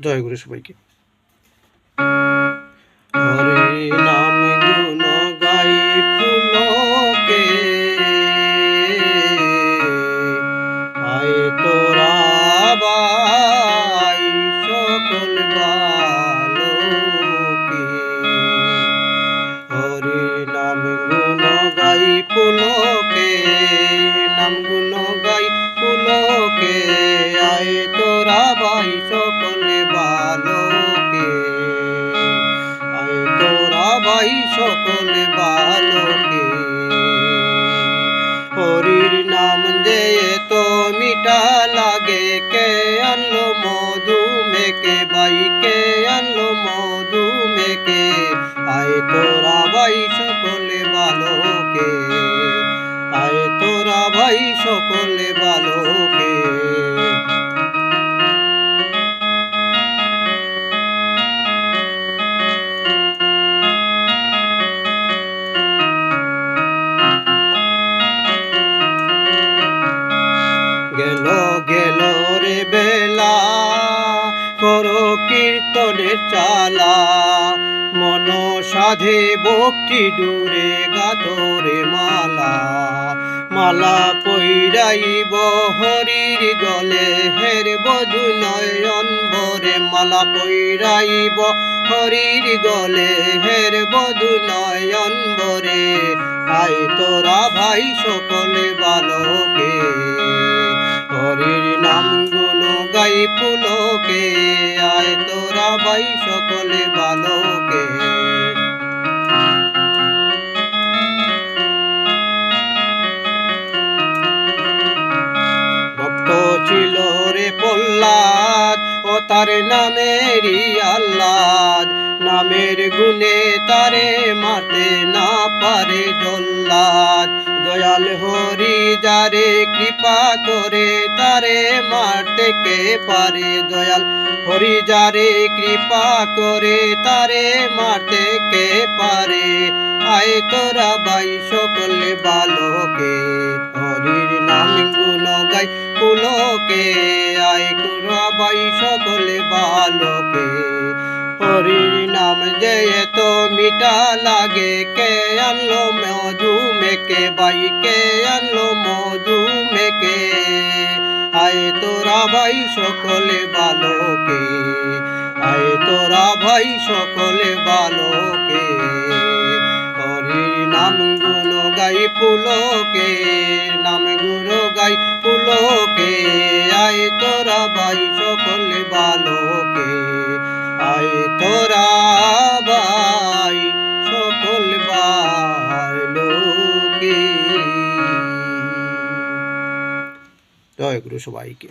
জয় গুরু সবাইকে। নাম গুণ গাই পুলকে আয় তোরা বাই গুণ নাম আয় তোরা বাই সকলে বালকে। হরির নাম যে তো মিঠা লাগে। কে আনলো মধু মেকে বাই? কে আনলো মধু মেকে? আয় তোরা ভাই সকলে বালকে। আয় তোরা ভাই সকলে বালকে। চালা। মন সাধে ভক্তি দূরে গাতরে মালা। মালা পৈরাইব হরির গলে, হের বধু নয়ন ভরে মালা পৈরাইব হরির গলে, হের বধু নয়ন ভরে। আয় তোরা ভাই সকলে বালকে, হরির নাম গুণ গাই পুলকে, আয় তোরা বাই সকলে বালকে। ভক্ত ছিল রে প্রহ্লাদ ও তার নামেরই আল্লাদ নামের গুণে তারে মারতে না পারে জল্লাদ। দয়াল হরি, যারে কৃপা করে তারে মারতে কে পারে দয়াল? হরি, যারে কৃপা করে তারে মারতে কে পারে? আয় তোরা বাই সকলে বালকে। হরির নাম গুণ গাই পুলকে আয় তোরা বাই সকলে বালকে। হরির নাম যে তো মিঠা লাগে। কে আনলো মধু মেকে? বাই, কে আনলো মধু মেকে? আয় তোরা ভাই, সকলে বালকে আয় তোরা ভাই, সকলে বালকে হরির নাম গুণ গাই পুলকে, নাম গুণ গাই পুলকে। আয় তোরা ভাই, সকলে বালকে তোরা ভাই সকল বালকে জয় গুরু সবাইকে।